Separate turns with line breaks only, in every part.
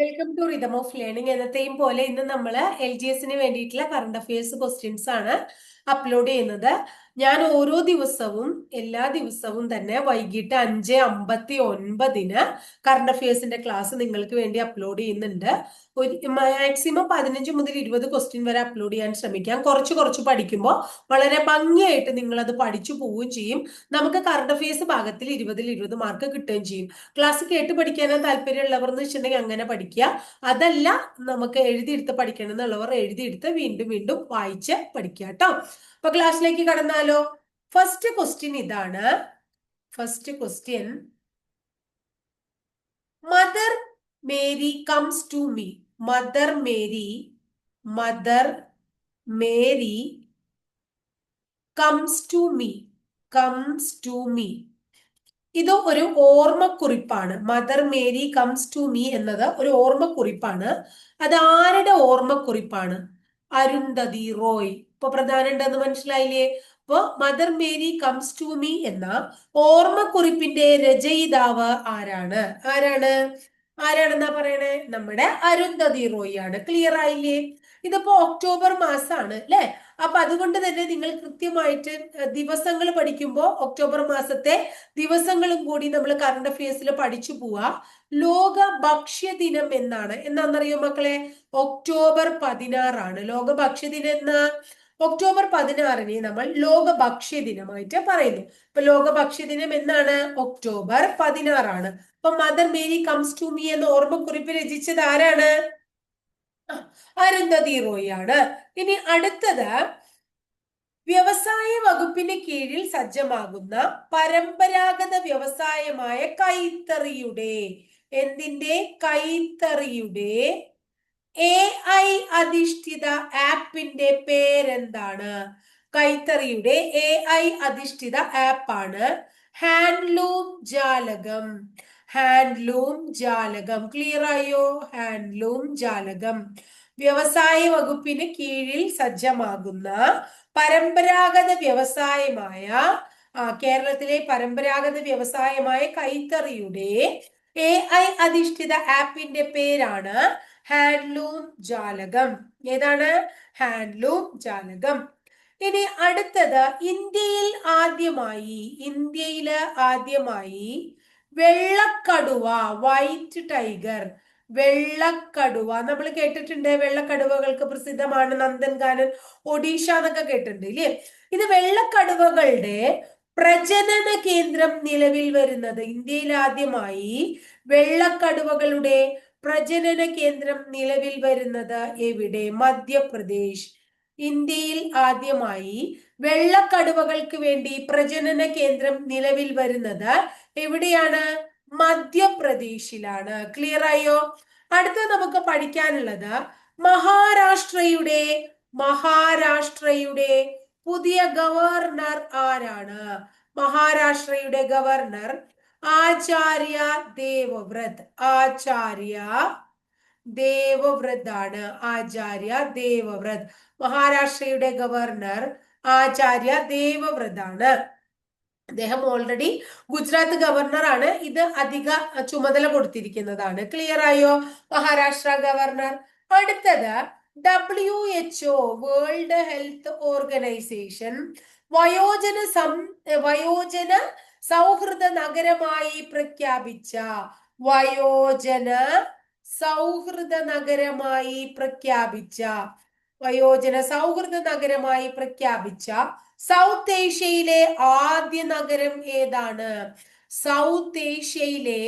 Welcome to rhythm of learning എന്നത്തെയും പോലെ ഇന്ന് നമ്മൾ എൽ ജി എസിന് വേണ്ടിയിട്ടുള്ള കറണ്ട് അഫയേഴ്സ് ക്വസ്റ്റ്യൻസ് ആണ് അപ്ലോഡ് ചെയ്യുന്നത്. ഞാൻ ഓരോ ദിവസവും എല്ലാ ദിവസവും തന്നെ വൈകിട്ട് അഞ്ച് അമ്പത്തി ഒൻപതിന് കറണ്ട് അഫയേഴ്സിന്റെ ക്ലാസ് നിങ്ങൾക്ക് വേണ്ടി അപ്ലോഡ് ചെയ്യുന്നുണ്ട്. ഒരു മാക്സിമം പതിനഞ്ച് മുതൽ ഇരുപത് ക്വസ്റ്റ്യൻ വരെ അപ്ലോഡ് ചെയ്യാൻ ശ്രമിക്കാം. കുറച്ച് കുറച്ച് പഠിക്കുമ്പോൾ വളരെ ഭംഗിയായിട്ട് നിങ്ങൾ അത് പഠിച്ചു പോവുകയും ചെയ്യും. നമുക്ക് കറണ്ട് അഫയേഴ്സ് ഭാഗത്തിൽ ഇരുപതിൽ ഇരുപത് മാർക്ക് കിട്ടുകയും ചെയ്യും. ക്ലാസ് കേട്ട് പഠിക്കാനാണ് താല്പര്യമുള്ളവർ എന്ന് വെച്ചിട്ടുണ്ടെങ്കിൽ അങ്ങനെ പഠിക്കുക. അതല്ല നമുക്ക് എഴുതിയെടുത്ത് പഠിക്കണം എന്നുള്ളവർ എഴുതിയെടുത്ത് വീണ്ടും വീണ്ടും വായിച്ച് പഠിക്കുക കേട്ടോ. അപ്പൊ ക്ലാസ്സിലേക്ക് കടന്നാലോ ഫസ്റ്റ് ക്വസ്റ്റ്യൻ ഇതാണ്. First question Mother Mary comes to me Mother Mary Mother Mary comes to me comes to me ഇത് ഒരു ഓർമ്മക്കുറിപ്പാണ്. Mother Mary comes to me എന്നത് ഒരു ഓർമ്മക്കുറിപ്പാണ്. അത് ആരുടെ ഓർമ്മക്കുറിപ്പാണ്? അരുന്ധതി റോയ്. ഇപ്പൊ പ്രധാനം ഉണ്ടെന്ന് മനസ്സിലായില്ലേ? അപ്പൊ Mother Mary comes to me എന്ന ഓർമ്മക്കുറിപ്പിന്റെ രചയിതാവ് ആരാണ്? ആരാണ്? ആരാണെന്നാ പറയണേ? നമ്മുടെ അരുന്ധതി റോയി ആണ്. ക്ലിയർ ആയില്ലേ? ഇതിപ്പോ ഒക്ടോബർ മാസമാണ് അല്ലെ? അപ്പൊ അതുകൊണ്ട് തന്നെ നിങ്ങൾ കൃത്യമായിട്ട് ദിവസങ്ങൾ പഠിക്കുമ്പോൾ ഒക്ടോബർ മാസത്തെ ദിവസങ്ങളും കൂടി നമ്മൾ കറണ്ട് അഫയേഴ്സിൽ പഠിച്ചു പോവാ. ലോക ഭക്ഷ്യദിനം എന്നാണ്. എന്താണെന്നറിയോ മക്കളെ? ഒക്ടോബർ പതിനാറാണ്. ലോക ഭക്ഷ്യദിനം എന്ന? ഒക്ടോബർ പതിനാറിന് നമ്മൾ ലോക ഭക്ഷ്യ ദിനമായിട്ട് പറയുന്നു. ഇപ്പൊ ലോക ഭക്ഷ്യ ദിനം എന്നാണ്? ഒക്ടോബർ പതിനാറാണ്. അപ്പൊ Mother Mary comes to me എന്ന ഓർമ്മക്കുറിപ്പ് രചിച്ചത് ആരാണ്? അരുന്ധതി റോയ് ആണ്. ഇനി അടുത്തത് വ്യവസായ വകുപ്പിന് കീഴിൽ സജ്ജമാകുന്ന പരമ്പരാഗത വ്യവസായമായ കൈത്തറിയുടെ എന്തിന്റെ കൈത്തറിയുടെ എ ഐ അധിഷ്ഠിത ആപ്പിന്റെ പേരെന്താണ്? കൈത്തറിയുടെ എ ഐ അധിഷ്ഠിത ആപ്പാണ്. ഹാൻഡ്ലൂം ജാലകം. ഹാൻഡ്ലൂം ജാലകം. ക്ലിയർ ആയോ? ഹാൻഡ്ലൂം ജാലകം. വ്യവസായ വകുപ്പിന് കീഴിൽ സജ്ജമാകുന്ന പരമ്പരാഗത വ്യവസായമായ കേരളത്തിലെ പരമ്പരാഗത വ്യവസായമായ കൈത്തറിയുടെ എ ഐ അധിഷ്ഠിത ആപ്പിന്റെ പേരാണ് ഹാൻഡ്ലൂം ജാലകം. ഏതാണ്? ഹാൻഡ്ലൂം ജാലകം. ഇനി അടുത്തത് ഇന്ത്യയിൽ ആദ്യമായി ഇന്ത്യയിൽ ആദ്യമായി വെള്ളക്കടുവ വൈറ്റ് ടൈഗർ വെള്ളക്കടുവ. നമ്മൾ കേട്ടിട്ടുണ്ട് വെള്ളക്കടുവകൾക്ക് പ്രസിദ്ധമാണ് നന്ദൻകാനൻ ഒഡീഷ എന്നൊക്കെ കേട്ടിട്ടുണ്ട് ഇല്ലേ? ഇത് വെള്ളക്കടുവകളുടെ പ്രജനന കേന്ദ്രം നിലവിൽ വരുന്നത് ഇന്ത്യയിൽ ആദ്യമായി വെള്ളക്കടുവകളുടെ പ്രജനന കേന്ദ്രം നിലവിൽ വരുന്നത് എവിടെ? മധ്യപ്രദേശ്. ഇന്ത്യയിൽ ആദ്യമായി വെള്ളക്കടുവകൾക്ക് വേണ്ടി പ്രജനന കേന്ദ്രം നിലവിൽ വരുന്നത് എവിടെയാണ്? മധ്യപ്രദേശിലാണ്. ക്ലിയർ ആയോ? അടുത്ത നമുക്ക് പഠിക്കാനുള്ളത് മഹാരാഷ്ട്രയുടെ മഹാരാഷ്ട്രയുടെ പുതിയ ഗവർണർ ആരാണ്? മഹാരാഷ്ട്രയുടെ ഗവർണർ ആചാര്യ ദേവവ്രത്. ആചാര്യ ദേവവ്രത് ആണ് ആചാര്യ ദേവവ്രത്. മഹാരാഷ്ട്രയുടെ ഗവർണർ ആചാര്യ ദേവവ്രത് ആണ് അദ്ദേഹം ഓൾറെഡി ഗുജറാത്ത് ഗവർണർ ആണ്. ഇത് അധിക ചുമതല കൊടുത്തിരിക്കുന്നതാണ്. ക്ലിയർ ആയോ? മഹാരാഷ്ട്ര ഗവർണർ. അടുത്തത് W H O world health organisation വയോജന സം വയോജന സൗഹൃദ നഗരമായി പ്രഖ്യാപിച്ച വയോജന സൗഹൃദ നഗരമായി പ്രഖ്യാപിച്ച വയോജന സൗഹൃദ നഗരമായി പ്രഖ്യാപിച്ച സൗത്ത് ഏഷ്യയിലെ ആദ്യ നഗരം ഏതാണ്? സൗത്ത് ഏഷ്യയിലെ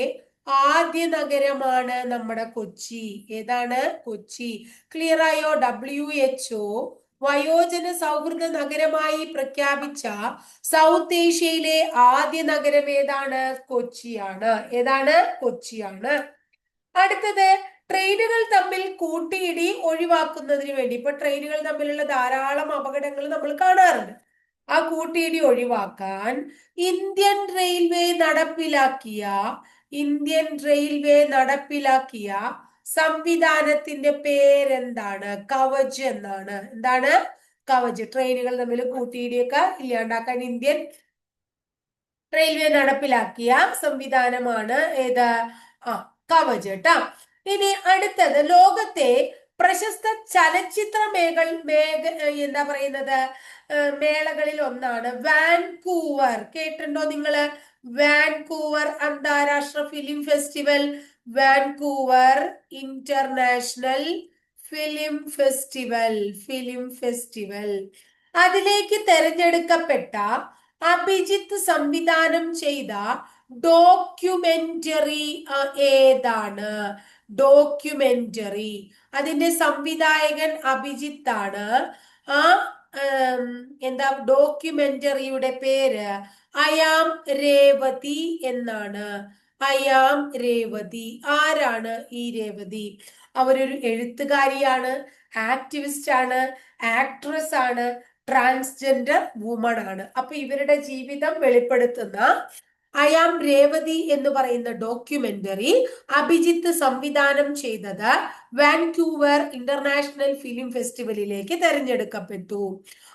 ആദ്യ നഗരമാണ് നമ്മുടെ കൊച്ചി. ഏതാണ്? കൊച്ചി. ക്ലിയർ ആയോ? ഡബ്ല്യു എച്ച്ഒ വയോജന സൗഹൃദ നഗരമായി പ്രഖ്യാപിച്ച സൗത്ത് ഏഷ്യയിലെ ആദ്യ നഗരം ഏതാണ്? കൊച്ചിയാണ്. ഏതാണ്? കൊച്ചിയാണ്. അടുത്തത് ട്രെയിനുകൾ തമ്മിൽ കൂട്ടിയിടി ഒഴിവാക്കുന്നതിന് വേണ്ടി. ഇപ്പൊ ട്രെയിനുകൾ തമ്മിലുള്ള ധാരാളം അപകടങ്ങൾ നമ്മൾ കാണാറുണ്ട്. ആ കൂട്ടിയിടി ഒഴിവാക്കാൻ ഇന്ത്യൻ റെയിൽവേ നടപ്പിലാക്കിയ ഇന്ത്യൻ റെയിൽവേ നടപ്പിലാക്കിയ സംവിധാനത്തിന്റെ പേരെന്താണ്? കവച് എന്നാണ്. എന്താണ്? കവച്. ട്രെയിനുകൾ തമ്മിൽ കൂട്ടിയിടിയൊക്കെ ഇല്ലാണ്ടാക്കാൻ ഇന്ത്യൻ റെയിൽവേ നടപ്പിലാക്കിയ സംവിധാനമാണ്. ഏത്? ആ കവച് കേട്ടോ. ഇനി അടുത്തത് ലോകത്തെ പ്രശസ്ത ചലച്ചിത്ര മേഖൽ മേഖ എന്താ പറയുന്നത്? മേളകളിൽ ഒന്നാണ് വാൻകൂവർ. കേട്ടിട്ടുണ്ടോ നിങ്ങൾ? വാൻകൂവർ അന്താരാഷ്ട്ര film festival Vancouver international film festival film festival. അതിലേക്ക് തെരഞ്ഞെടുക്കപ്പെട്ട അഭിജിത്ത് സംവിധാനം ചെയ്ത ഡോക്യുമെന്ററി ഏതാണ്? ഡോക്യുമെന്ററി. അതിന്റെ സംവിധായകൻ അഭിജിത്ത് ആണ് ആ എന്താ ഡോക്യുമെന്ററിയുടെ പേര് അയാം രേവതി എന്നാണ്. I am Revathi. ആരാണ് ഈ രേവതി? അവരൊരു എഴുത്തുകാരിയാണ് ആക്ടിവിസ്റ്റ് ആണ് ആക്ട്രസ് ആണ് ട്രാൻസ്ജെൻഡർ വുമൺ ആണ്. അപ്പൊ ഇവരുടെ ജീവിതം വെളിപ്പെടുത്തുന്ന ഐ ആം രേവതി എന്ന് പറയുന്ന ഡോക്യുമെന്ററി അഭിജിത്ത് സംവിധാനം ചെയ്തത് വാൻക്യൂവർ ഇന്റർനാഷണൽ ഫിലിം ഫെസ്റ്റിവലിലേക്ക് തെരഞ്ഞെടുക്കപ്പെട്ടു.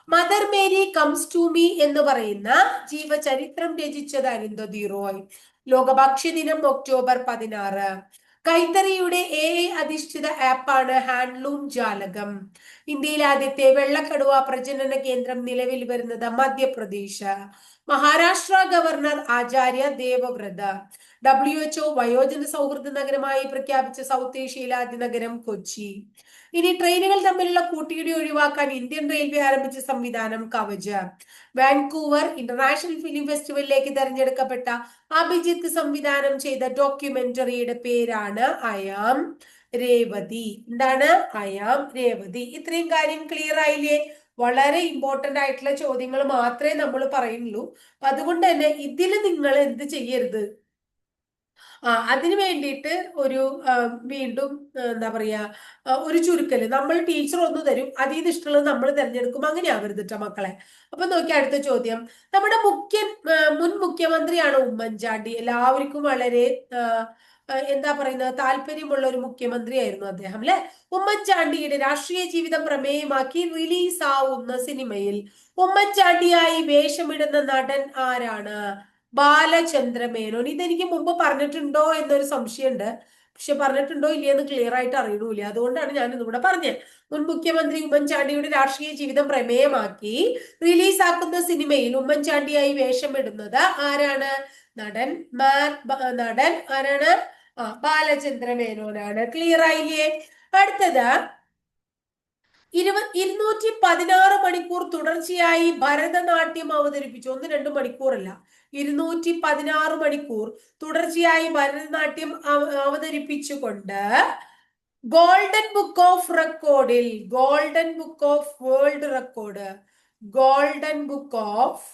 Mother Mary comes to me എന്ന് പറയുന്ന ജീവചരിത്രം രചിച്ചത് അരുന്ധതി റോയ്. ലോക ഭക്ഷ്യദിനം ഒക്ടോബർ പതിനാറ്. കൈത്തറിയുടെ എ ഐ അധിഷ്ഠിത ആപ്പാണ് ഹാൻഡ്ലൂം ജാലകം. ഇന്ത്യയിലെ ആദ്യത്തെ വെള്ളക്കടുവ പ്രജനന കേന്ദ്രം നിലവിൽ വരുന്നത് Madhya Pradesh. Maharashtra governor Acharya Devvrat. W H O വയോജന സൗഹൃദ നഗരമായി പ്രഖ്യാപിച്ച സൗത്ത് ഏഷ്യയിലെ ആദ്യ നഗരം കൊച്ചി. ഇനി ട്രെയിനുകൾ തമ്മിലുള്ള കൂട്ടിയിടി ഒഴിവാക്കാൻ ഇന്ത്യൻ റെയിൽവേ ആരംഭിച്ച സംവിധാനം കവച്. വാൻകൂവർ ഇന്റർനാഷണൽ ഫിലിം ഫെസ്റ്റിവലിലേക്ക് തെരഞ്ഞെടുക്കപ്പെട്ട അഭിജിത്ത് സംവിധാനം ചെയ്ത ഡോക്യുമെന്ററിയുടെ പേരാണ് അയാം രേവതി. എന്താണ് അയാം രേവതി? ഇത്രയും കാര്യം ക്ലിയർ ആയില്ലേ? വളരെ ഇമ്പോർട്ടന്റ് ആയിട്ടുള്ള ചോദ്യങ്ങൾ മാത്രമേ നമ്മൾ പറയുന്നുള്ളൂ. അപ്പൊ അതുകൊണ്ട് തന്നെ ഇതിൽ നിങ്ങൾ എന്ത് ചെയ്യരുത്? അതിന് വേണ്ടിയിട്ട് ഒരു വീണ്ടും എന്താ പറയാ ഒരു ചുരുക്കൽ. നമ്മൾ ടീച്ചർ ഒന്ന് തരും അതിൽ നിന്ന് ഇഷ്ടമുള്ളത് നമ്മൾ തിരഞ്ഞെടുക്കും. അങ്ങനെ ആവരുതിട്ട മക്കളെ. അപ്പൊ നോക്കി അടുത്ത ചോദ്യം. നമ്മുടെ മുഖ്യ മുൻ മുഖ്യമന്ത്രിയാണ് ഉമ്മൻചാണ്ടി. എല്ലാവർക്കും വളരെ എന്താ പറയുന്നത് താല്പര്യമുള്ള ഒരു മുഖ്യമന്ത്രിയായിരുന്നു അദ്ദേഹം അല്ലെ ഉമ്മൻചാണ്ടിയുടെ രാഷ്ട്രീയ ജീവിതം പ്രമേയമാക്കി റിലീസ് ആവുന്ന സിനിമയിൽ ഉമ്മൻചാണ്ടിയായി വേഷമിടുന്ന നടൻ ആരാണ്? ബാലചന്ദ്ര മേനോൻ ഇതെനിക്ക് മുമ്പ് പറഞ്ഞിട്ടുണ്ടോ എന്നൊരു സംശയമുണ്ട്. പക്ഷെ പറഞ്ഞിട്ടുണ്ടോ ഇല്ലയെന്ന് ക്ലിയർ ആയിട്ട് അറിയണമില്ല അതുകൊണ്ടാണ് ഞാൻ ഇന്നിവിടെ പറഞ്ഞത്. മുൻ മുഖ്യമന്ത്രി ഉമ്മൻചാണ്ടിയുടെ രാഷ്ട്രീയ ജീവിതം പ്രമേയമാക്കി റിലീസാക്കുന്ന സിനിമയിൽ ഉമ്മൻചാണ്ടിയായി വേഷമിടുന്നത് ആരാണ്? നടൻ മാൻ നടൻ ആരാണ്? ആ ബാലചന്ദ്ര മേനോനാണ് ക്ലിയർ ആയില്ലേ? അടുത്തത് ഇരുപ ഇരുന്നൂറ്റി പതിനാറ് മണിക്കൂർ തുടർച്ചയായി ഭരതനാട്യം അവതരിപ്പിച്ചു. ഒന്ന് രണ്ട് മണിക്കൂറല്ല. ഇരുന്നൂറ്റി പതിനാറ് മണിക്കൂർ തുടർച്ചയായി ഭരതനാട്യം അവ- അവതരിപ്പിച്ചുകൊണ്ട് golden book of റെക്കോർഡിൽ golden book of world record golden book of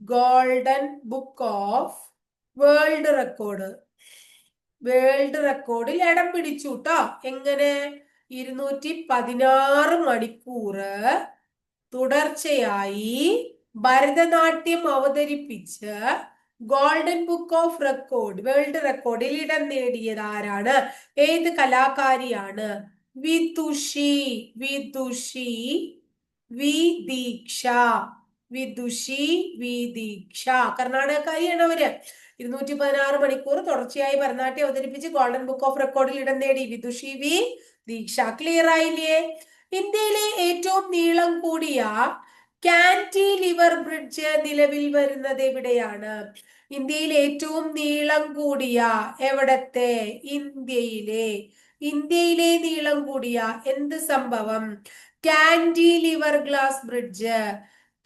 golden book of world record. World റെക്കോർഡിൽ ഇടം പിടിച്ചു കേട്ടോ എങ്ങനെ? ഇരുന്നൂറ്റി പതിനാറ് മണിക്കൂർ തുടർച്ചയായി ഭരതനാട്യം അവതരിപ്പിച്ച് golden book of record world റെക്കോർഡിൽ ഇടം നേടിയത് ആരാണ്? ഏത് കലാകാരിയാണ്? വിദുഷി വിദുഷി വി ദീക്ഷ. വിദുഷി വി ദീക്ഷ. കർണാടകക്കാരിയാണ് അവർ. ഇരുന്നൂറ്റി പതിനാറ് മണിക്കൂർ തുടർച്ചയായി ഭരതനാട്യം അവതരിപ്പിച്ച് ഗോൾഡൻ ബുക്ക് ഓഫ് റെക്കോർഡിൽ ഇടം നേടി. വിദുഷി വി ദീക്ഷ. ക്ലിയർ ആയില്ലേ? ഇന്ത്യയിലെ ഏറ്റവും നീളം കൂടിയ കാന്റിലിവർ ബ്രിഡ്ജ് നിലവിൽ വരുന്നത് എവിടെയാണ്? ഇന്ത്യയിൽ ഏറ്റവും നീളം കൂടിയ എവിടത്തെ? ഇന്ത്യയിലെ. ഇന്ത്യയിലെ നീളം കൂടിയ എന്ത് സംഭവം? Cantilever glass bridge.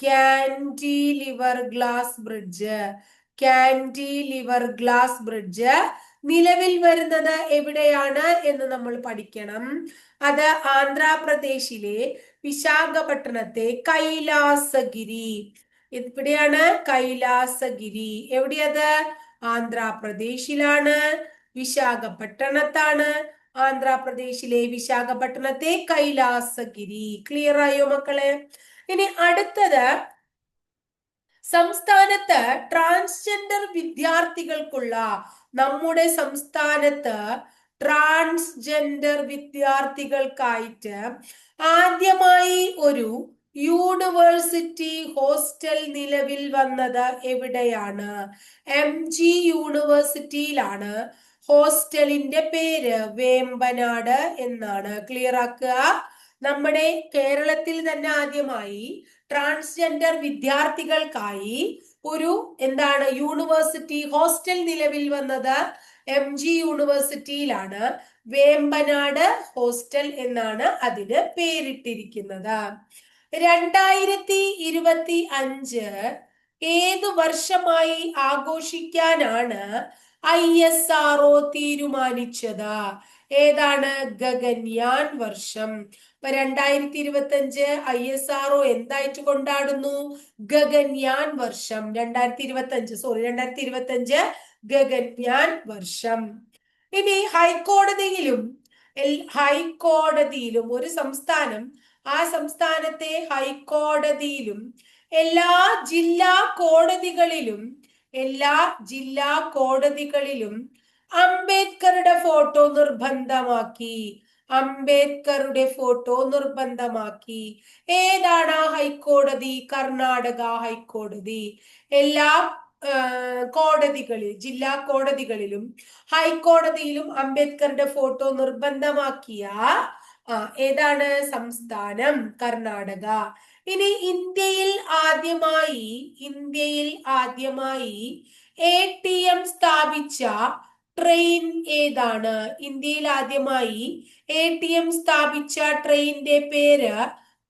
Cantilever glass bridge. Cantilever glass bridge നിലവിൽ വരുന്നത് എവിടെയാണ് എന്ന് നമ്മൾ പഠിക്കണം. അത് ആന്ധ്രാപ്രദേശിലെ വിശാഖപട്ടണത്തെ കൈലാസഗിരി. എവിടെയാണ് കൈലാസഗിരി. എവിടെയത്? ആന്ധ്രാപ്രദേശിലാണ്. വിശാഖപട്ടണത്താണ്. ആന്ധ്രാപ്രദേശിലെ വിശാഖപട്ടണത്തെ കൈലാസഗിരി. ക്ലിയർ ആയോ മക്കളെ? ഇനി അടുത്തത് സംസ്ഥാനത്ത് ട്രാൻസ്ജെൻഡർ വിദ്യാർത്ഥികൾക്കുള്ള നമ്മുടെ സംസ്ഥാനത്ത് ട്രാൻസ്ജെൻഡർ വിദ്യാർത്ഥികൾക്കായിട്ട് ആദ്യമായി ഒരു യൂണിവേഴ്സിറ്റി ഹോസ്റ്റൽ നിലവിൽ വന്നത് എവിടെയാണ്? എം ജി യൂണിവേഴ്സിറ്റിയിലാണ് ഹോസ്റ്റലിന്റെ പേര് വേമ്പനാട് എന്നാണ്. ക്ലിയർ ആക്കുക? നമ്മുടെ കേരളത്തിൽ തന്നെ ആദ്യമായി ട്രാൻസ്ജെൻഡർ വിദ്യാർത്ഥികൾക്കായി ഒരു എന്താണ്? യൂണിവേഴ്സിറ്റി ഹോസ്റ്റൽ നിലവിൽ വന്നത് എം ജി യൂണിവേഴ്സിറ്റിയിലാണ് വേമ്പനാട് ഹോസ്റ്റൽ എന്നാണ് അതിന് പേരിട്ടിരിക്കുന്നത്. രണ്ടായിരത്തി ഇരുപത്തി അഞ്ച് ഏത് വർഷമായി ആഘോഷിക്കാനാണ് ഐ എസ് ആർ ഒ തീരുമാനിച്ചത്? ഏതാണ് ഗഗൻയാൻ വർഷം? ഇപ്പൊ രണ്ടായിരത്തി ഇരുപത്തി അഞ്ച് ഐ എസ് ആർ ഒ എന്തായിട്ട് കൊണ്ടാടുന്നു? ഗഗൻയാൻ വർഷം. രണ്ടായിരത്തി ഇരുപത്തി അഞ്ച് സോറി രണ്ടായിരത്തി ഇരുപത്തി അഞ്ച് ഗഗൻയാൻ വർഷം. ഇനി ഹൈക്കോടതിയിലും ഹൈക്കോടതിയിലും ഒരു സംസ്ഥാനം ആ സംസ്ഥാനത്തെ ഹൈക്കോടതിയിലും എല്ലാ ജില്ലാ കോടതികളിലും എല്ലാ ജില്ലാ കോടതികളിലും അംബേദ്കറുടെ ഫോട്ടോ നിർബന്ധമാക്കി. അംബേദ്കറുടെ ഫോട്ടോ നിർബന്ധമാക്കി. ഏതാണ് ഹൈക്കോടതി? കർണാടക ഹൈക്കോടതി. എല്ലാ കോടതികളിൽ ജില്ലാ കോടതികളിലും ഹൈക്കോടതിയിലും അംബേദ്കറുടെ ഫോട്ടോ നിർബന്ധമാക്കിയ ഏതാണ് സംസ്ഥാനം? കർണാടക. ഇനി ഇന്ത്യയിൽ ആദ്യമായി ഇന്ത്യയിൽ ആദ്യമായി എ ടി എം സ്ഥാപിച്ച ട്രെയിൻ ഏതാണ്? ഇന്ത്യയിൽ ആദ്യമായി എ ടി എം സ്ഥാപിച്ച ട്രെയിനിന്റെ പേര്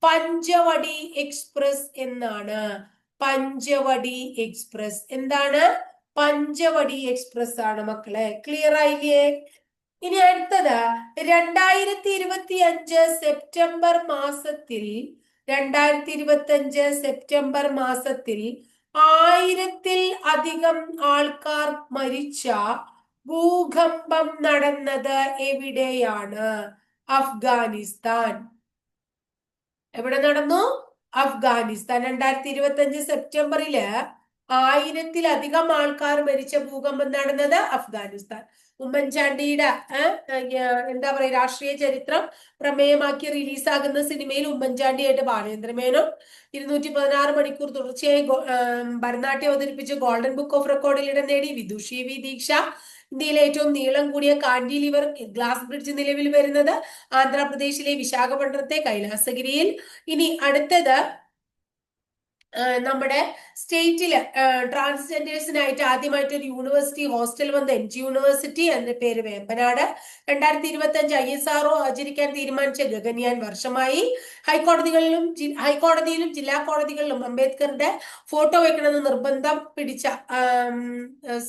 പഞ്ചവടി എക്സ്പ്രസ് എന്നാണ്. പഞ്ചവടി എക്സ്പ്രസ്. എന്താണ്? പഞ്ചവടി എക്സ്പ്രസ് ആണ് മക്കളെ. ക്ലിയർ ആയില്ലേ? ഇനി അടുത്തത്. രണ്ടായിരത്തി ഇരുപത്തി അഞ്ച് സെപ്റ്റംബർ മാസത്തിൽ രണ്ടായിരത്തി ഇരുപത്തി അഞ്ച് സെപ്റ്റംബർ മാസത്തിൽ ആയിരത്തിൽ അധികം ആൾക്കാർ മരിച്ച ഭൂകമ്പം നടന്നത് എവിടെയാണ്? അഫ്ഗാനിസ്ഥാൻ. എവിടെ നടന്നു? അഫ്ഗാനിസ്ഥാൻ. രണ്ടായിരത്തി ഇരുപത്തി അഞ്ച് സെപ്റ്റംബറിൽ ആയിരത്തിലധികം ആൾക്കാർ മരിച്ച ഭൂകമ്പം നടന്നത് അഫ്ഗാനിസ്ഥാൻ. ഉമ്മൻചാണ്ടിയുടെ എന്താ പറയാ രാഷ്ട്രീയ ചരിത്രം പ്രമേയമാക്കി റിലീസാകുന്ന സിനിമയിൽ ഉമ്മൻചാണ്ടിയായിട്ട് ബാലചന്ദ്ര മേനോൻ ഇരുന്നൂറ്റി പതിനാറ് മണിക്കൂർ തുടർച്ചയായി ഭരതനാട്യം അവതരിപ്പിച്ച് ഗോൾഡൻ ബുക്ക് ഓഫ് റെക്കോർഡിൽ ഇടം നേടി വിദുഷി വി ദീക്ഷ ഇന്ത്യയിലെ ഏറ്റവും നീളം കൂടിയ കാൻഡിലിവർ ഗ്ലാസ് ബ്രിഡ്ജ് നിലവിൽ വരുന്നത് ആന്ധ്രാപ്രദേശിലെ വിശാഖപട്ടണത്തെ കൈലാസഗിരിയിൽ. ഇനി അടുത്തത് നമ്മുടെ സ്റ്റേറ്റിൽ ട്രാൻസ്ജെൻഡേഴ്സിനായിട്ട് ആദ്യമായിട്ട് ഒരു യൂണിവേഴ്സിറ്റി ഹോസ്റ്റൽ വന്ന എൻ ജി യൂണിവേഴ്സിറ്റി എന്ന പേര് വേമ്പനാട്. രണ്ടായിരത്തി ഇരുപത്തി അഞ്ച് ഐ എസ് ആർഒ ആചരിക്കാൻ തീരുമാനിച്ച ഗഗൻയാൻ വർഷമായി. ഹൈക്കോടതികളിലും ഹൈക്കോടതിയിലും ജില്ലാ കോടതികളിലും അംബേദ്കറിന്റെ ഫോട്ടോ വെക്കണമെന്ന് നിർബന്ധം പിടിച്ച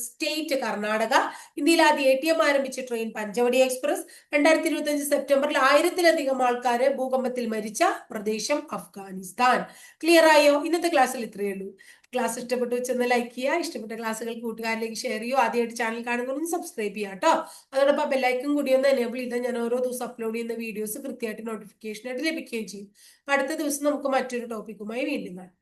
സ്റ്റേറ്റ് കർണാടക. ഇന്ത്യയിൽ ആദ്യം എ ടി എം ആരംഭിച്ച ട്രെയിൻ പഞ്ചവടി എക്സ്പ്രസ്. രണ്ടായിരത്തി ഇരുപത്തി അഞ്ച് സെപ്റ്റംബറിൽ ആയിരത്തിലധികം ആൾക്കാരെ ഭൂകമ്പത്തിൽ മരിച്ച പ്രദേശം അഫ്ഗാനിസ്ഥാൻ. ക്ലിയർ ആയോ? ഇന്നത്തെ ക്ലാസ്സിൽ ഇത്രയേ ഉള്ളൂ. ക്ലാസ് ഇഷ്ടപ്പെട്ടു വെച്ചെന്ന് ലൈക്ക് ചെയ്യുക. ഇഷ്ടപ്പെട്ട ക്ലാസ്സുകൾ കൂട്ടുകാരിലേക്ക് ഷെയർ ചെയ്യുക. ആദ്യമായിട്ട് ചാനൽ കാണുന്നവരും സബ്സ്ക്രൈബ് ചെയ്യുക കേട്ടോ അതോടൊപ്പം ബെല്ലൈക്കും കൂടി ഒന്ന് എനേബിൾ ചെയ്താൽ ഞാൻ ഓരോ ദിവസം അപ്ലോഡ് ചെയ്യുന്ന വീഡിയോസ് കൃത്യമായിട്ട് നോട്ടിഫിക്കേഷനായിട്ട് ലഭിക്കുകയും ചെയ്യും. അടുത്ത ദിവസം നമുക്ക് മറ്റൊരു ടോപ്പിക്കുമായി വീണ്ടും കാണാം.